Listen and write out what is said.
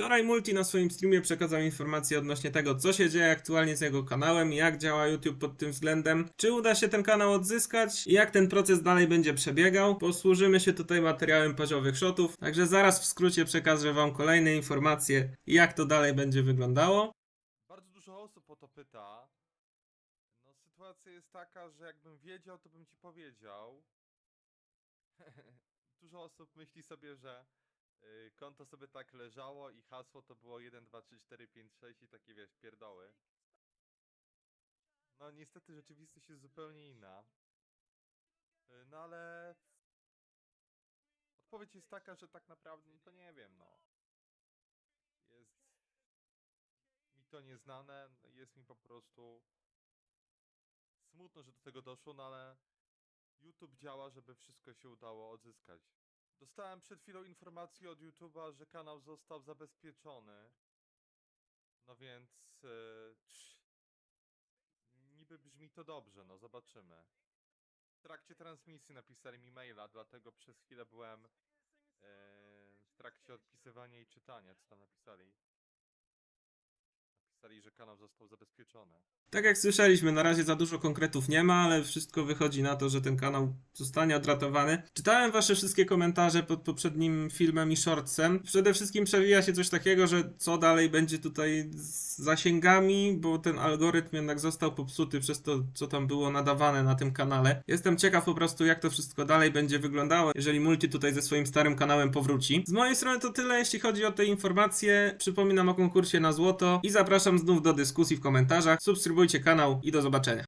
Wczoraj Multi na swoim streamie przekazał informacje odnośnie tego, co się dzieje aktualnie z jego kanałem, jak działa YouTube pod tym względem, czy uda się ten kanał odzyskać i jak ten proces dalej będzie przebiegał. Posłużymy się tutaj materiałem poziowych shotów, także zaraz w skrócie przekażę wam kolejne informacje, jak to dalej będzie wyglądało. Bardzo dużo osób o to pyta. No, sytuacja jest taka, że jakbym wiedział, to bym ci powiedział. dużo osób myśli sobie, że konto sobie tak leżało i hasło to było 1, 2, 3, 4, 5, 6 i takie wiesz, pierdoły. No niestety rzeczywistość jest zupełnie inna. Y, No ale odpowiedź jest taka, że tak naprawdę to nie wiem, no. Jest mi to nieznane, no jest mi po prostu smutno, że do tego doszło, no ale YouTube działa, żeby wszystko się udało odzyskać. Dostałem przed chwilą informację od YouTube'a, że kanał został zabezpieczony. No więc e, trz, niby brzmi to dobrze, no zobaczymy. W trakcie transmisji napisali mi maila, dlatego przez chwilę byłem e, w trakcie odpisywania i czytania, co tam napisali. Napisali, że kanał został zabezpieczony. Tak jak słyszeliśmy, na razie za dużo konkretów nie ma, ale wszystko wychodzi na to, że ten kanał zostanie odratowany. Czytałem wasze wszystkie komentarze pod poprzednim filmem i shortsem. Przede wszystkim przewija się coś takiego, że co dalej będzie tutaj z zasięgami, bo ten algorytm jednak został popsuty przez to, co tam było nadawane na tym kanale. Jestem ciekaw po prostu, jak to wszystko dalej będzie wyglądało, jeżeli Multi tutaj ze swoim starym kanałem powróci. Z mojej strony to tyle, jeśli chodzi o te informacje. Przypominam o konkursie na złoto i zapraszam znów do dyskusji w komentarzach. Subskrybujcie kanał i do zobaczenia.